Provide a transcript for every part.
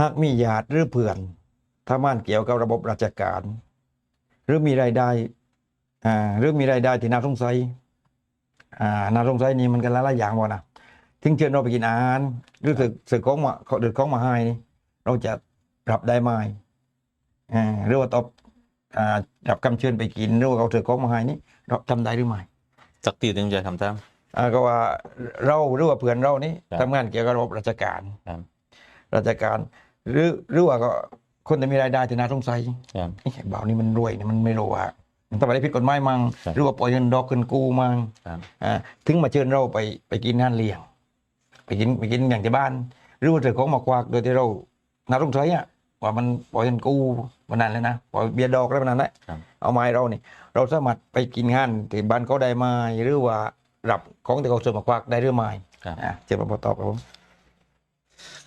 หากมีญาติหรือเพื่อนทำงานเกี่ยวกับระบบราชการ หรือมีรายได้อ่าหรือมีรายได้ที่น่าสงสัยอ่าน่าสงสัยนี่มันกันหลายๆอย่างบ่นะถึงเชิญเราไปกินอาหารหรือสึกสึกของมาเขาเดือดของมาให้นี่เราจะรับได้ไหมอ่าหรือว่าตอบอ่ารับคำเชิญไปกินหรือว่าเขาเถือของมาให้นี่เราทำได้หรือไม่สักทีถึงจะทำตามอ่าก็ว่าเราหรือว่าเพื่อนเรานี่ครับทำงานเกี่ยวกับระบบราชการครับราชการ หรือหรือว่าก็คนที่มีรายได้ที่น่าสงสัยครับเอ๊ะบ่าวนี่มันรวยนี่มันไม่รู้ว่ามันทำอะไรผิดกฎหมายมั่งครับ หรือว่าปล่อยเงินดอกเงินกู้มั่งครับ อ่าถึงมาเชิญเราไปไปกินงานเลี้ยง ไปกินไปกินอย่างที่บ้าน หรือว่าเธอของมาควักโดยที่เราน่าสงสัยอะว่ามันปล่อยเงินกู้วันนั้นเลยนะปล่อยเบียร์ดอกแล้ววันนั้นแหละครับ เอาไมาให้เรานี่เราสามารถไปกินงานที่บ้านเขาได้ไหมหรือว่ารับของที่เขาเสริมมาควักได้หรือไม่ครับ อะเจ็บมาตอบครับผม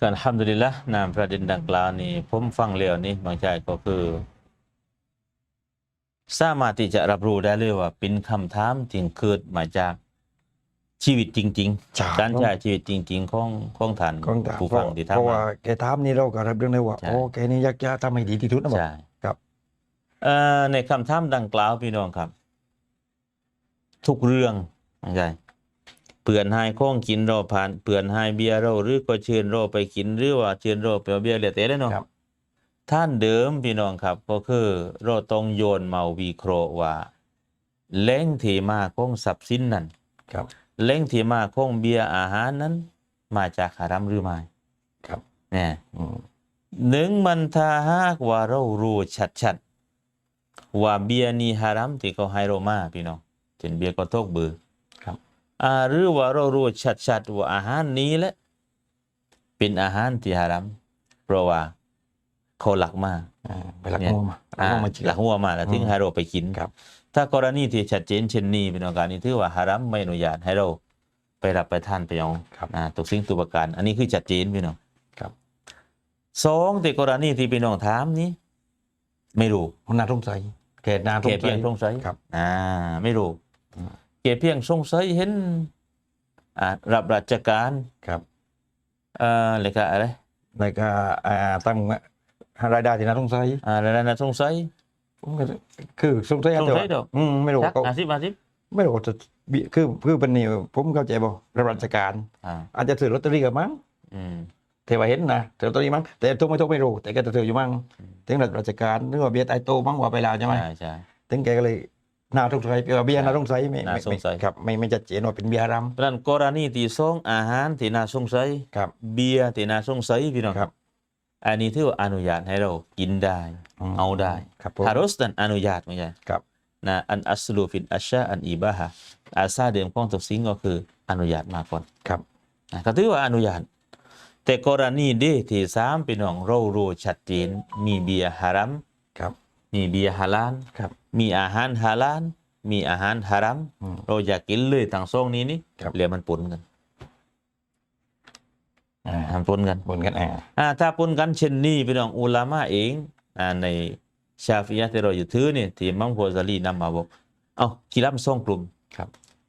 การทำดุลิลละนามประเด็นดังกล่าวนี้ผมฟังแล้วนี่บางใจก็คือสามารถที่จะรับรู้ได้เลยว่า เป็นคำถามที่เกิดมาจากชีวิตจริงครับๆการใช้ชีวิตจริง ๆ ของของท่านของตาผู้เพฟัราะงที่เพราะทำว่ามาแกถามนี่เราก็รับเรื่องได้ว่าใช่โอ้แกนี่อยากจะทำให้ดีที่สุดนะบอกใช่ครับเอ่อในคำถามดังกล่าวพี่น้องครับ ทุกเรื่องบางใจ เปื่อนให้ข้องกินเราผ่านเปื่อนให้เบียร์เราหรือก็เชิญเราไปกินหรือว่าเชิญเราไปเอาเบียร์เหลือเตะได้เนาะครับท่านเดิมพี่น้องครับก็คือเราต้องโยนเมาวีโครว่าแหล่งที่มาของทรัพย์สินนั้นครับแหล่งที่มาของเบียร์อาหารนั้น มาจากหารัมหรือไม่ครับเนี่ยอืมหนึ่งมันถ้าหากว่าเรารู้ชัดๆว่าเบียร์นี้ฮารัมที่เขาให้เรามาพี่น้องเช่นเบียร์ก็ทกเบือครับ อ่าหรือว่าเรารู้ชัดๆว่าอาหารนี้แหละเป็นอาหารที่ฮารัมเพราะว่าเขาหลักมาอ่าไปหลักเนี่ยงวมาหลักอ่างวมาเชื่อหลักหัวมาแล้วถึงอืมให้เราไปกินครับ ถ้ากรณีที่ชัดเจนเช่นนี้เป็นองการนี้ถือว่าฮารัมไม่อนุญาตให้เราไปรับไปทานไปเอาครับอ่าตุกสิ่งตุกประการอันนี้คือชัดเจนพี่น้องครับสองแต่กรณีที่พี่น้องถามนี้ ไม่รู้มันน่าสงสัยแกน่าสเกงสัเพียยงสงสัยครับ อ่า ไม่รู้อืมเกเพียงสงสัยเห็นอ่ารับราชการครับเอ่ออะไรก็อะไรแล้วก็อ่าตั้งรายได้ที่น่าสงสัยอ่าอะไรนะสงสัยผมก็คือสงสัยสงสัยแต่ว่าเด้ออืมไม่รู้จักเขาอาสิบอาสิบไม่รู้จะบิคือคือเป็นนี่ผมเข้าใจบ่รับราชการอ่าอาจจะถือลอตเตอรี่กับมั้งอืมเทว่าเห็นนะถือลอตเตอรี่มั้งแต่ทุกไม่ทุกไม่รู้แต่แกจะถืออยู่มั้งถึงรับราชการนึกว่าเบียร์ตายโตมั้งว่าไปแล้วใช่ไหมใช่ใช่ถึงแกก็เลย น่าสงสัยเปียเบียร์น่าสงสัยไม่น่าไม่สงสัยไม่ครับไม่ไม่ชัดเจนว่าเป็นเบียร์รเพราะฉะนั้นกรณีที่สองอาหารที่น่าสงสัยำครับเบียร์ที่น่าสงสัยพี่น้องครับ อันนี้ถือว่าอนุญาตให้เรากินได้มเอาได้ครับผมฮารอสนั้นอนุญาตไม่ใช่ครับนะอันอัสลูฟินอัชชาอันอีบาฮะอาซาเดิมของทุกสิ่งก็คืออนุญาตมาก่อนครับอะก็ถือว่าอนุญาต แต่กรณีเดที่สามพี่น้องเรารู้ชัดเจนมีเบียร์ฮารัมครับ มีเบียร์ฮาลาลครับ มีอาหารฮาลาลมีอาหารฮารัมอืมเราอยากกินเลยทั้งสองนี้นี่ครับเรียกมันปนกันอ่าทำปนกันบนกันอ่าอ่าถ้าปนกันเช่นนี้พี่น้องอุลามะเองอ่าในชาฟิยะห์ที่เราอยู่ถือเนี่ยที่มัมโพซาลีนำมาบอกเอากีรับสองกลุ่มครับ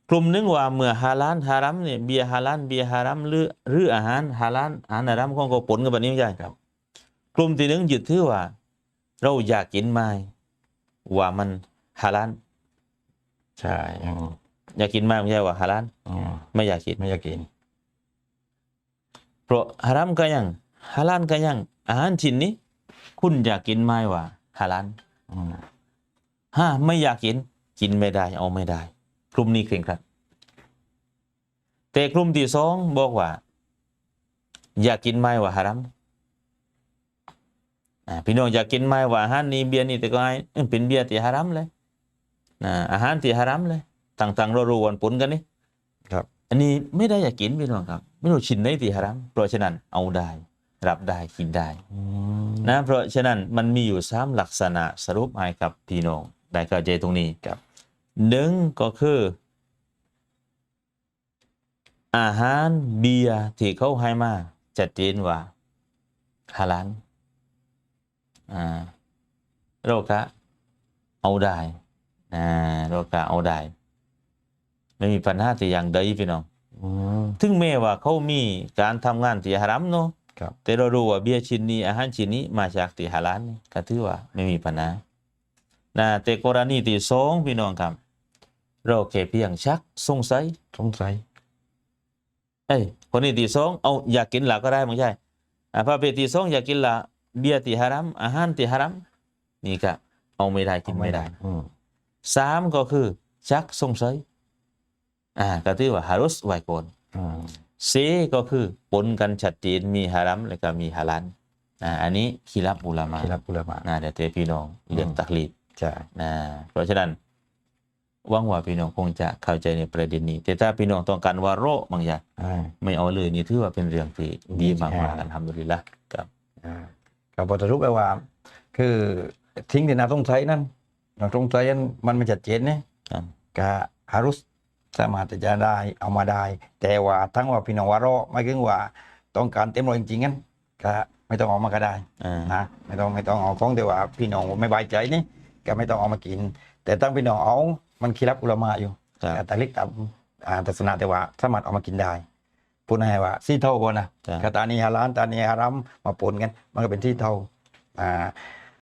กลุ่มหนึงว่าเมื่อฮาลาลฮารัมเนี่ยเบียร์ฮาลาลเบียร์ฮารัมหรือหรืออาหารฮาลาลอาหารฮารัมของก็ปนกันแบบนี้ไม่ใช่ครับ กลุ่มที่หนึ่งยึดถือว่า เราอยากกินไหมว่ามันฮาลาลใช่อืมอยากกินไหมไม่ใช่ว่าฮาลาลอืมไม่อยากกินไม่อยากกิน เพราะฮารัมก็ยังฮาลาลก็ยังอาหารชิ้นนี้ คุณอยากกินไหมว่าฮาลาลอืมฮะไม่อยากกิน กินไม่ได้ เอาไม่ได้ กลุ่มนี้เคร่งครัดแต่กลุ่มที่สองบอกว่า อยากกินไหมว่าฮารัมอ่า พี่น้องอยากกินไหมว่าอาหารนี้เบียร์นี่แต่ก็ไอ้เอ้ยเป็นเบียร์ที่ฮารัมเลยนะอาหารที่ฮารัมเลยต่างๆเรารู้วันปนกันนี่ครับ อันนี้ไม่ได้อยากกินพี่น้องครับ ไม่รู้ชินไหนที่ฮารัมเพราะฉะนั้นเอาได้รับได้กินได้อืมนะเพราะฉะนั้นมันมีอยู่สามลักษณะสรุปให้กับพี่น้องได้เข้าใจตรงนี้ครับหนึ่งก็คือ อาหารเบียร์ที่เขาให้มาจัดเจนว่าฮาลาล อ่าเราก็เอาได้อ่าเราก็เอาได้ ไม่มีปัญหาแต่อย่างใดพี่น้องอืมถึงแม้ว่าเขามีการทำงานที่ฮารัมเนาะครับแต่เรารู้ว่าเบียร์ชิ้นนี้อาหารชิ้นนี้มาจากที่ฮาลาลนี่ก็ถือว่าไม่มีปัญหานะแต่กรณีที่สองพี่น้องครับ เราแค่เพียงชักสงสัยสงสัยเอ้ยคนนี้ที่สองเอาอยากกินละก็ได้ไม่ใช่อ่าพระเพศที่สองอยากกินละ เบียร์ที่ฮารัมอาหารที่ฮารัมนี่ก็เอาไม่ได้กินไม่ได้อืมสามก็คือชักสงสัยอ่าก็ถือว่าฮารุสไว้ก่อนอืมสี่ก็คือปนกันชัดเจนมีฮารัมแล้วก็มีฮาลาลอ่าอันนี้คีรับอุลามาที่รับอุลามะนะเดี๋ยวเตพี่น้องเรื่องอืมตักลีดใช่นะเพราะฉะนั้นหวังว่าพี่น้องคงจะเข้าใจในประเด็นนี้ แต่ถ้าพี่น้องต้องการวาโรบางอย่างอ่าไม่เอาเลยนี่ถือว่าเป็นเรื่องที่ดีมากอ่าๆอันทำดุลิลละครับอ่า ก็บทสรุปไปว่า คือทิ้งที่น่าสงสัยนั่นน่าสงสัยนั้นมันไม่ชัดเจนเนี่ยครับก็ฮารุสสามารถที่จะได้เอามาได้ แต่ว่าทั้งว่าพี่น้องวาระไม่ถึงว่าต้องการเต็มร้อยจริงๆงั้นก็ไม่ต้องเอามาก็ได้อ่านะไม่ต้องไม่ต้องเอาของแต่ว่าพี่น้องไม่บายใจนี่ก็ไม่ต้องเอามากิน แต่ตั้งพี่น้องเอามันคีรับอุลามะอยู่ครับแต่เล็กตามอ่าทัศนะแต่ว่าสามารถเอามากินได้ พูดให้ว่าซี่เท่ากันนะครับกตานีฮาลานตานีฮารามมาปนกัน มันก็เป็นที่เท่าอ่า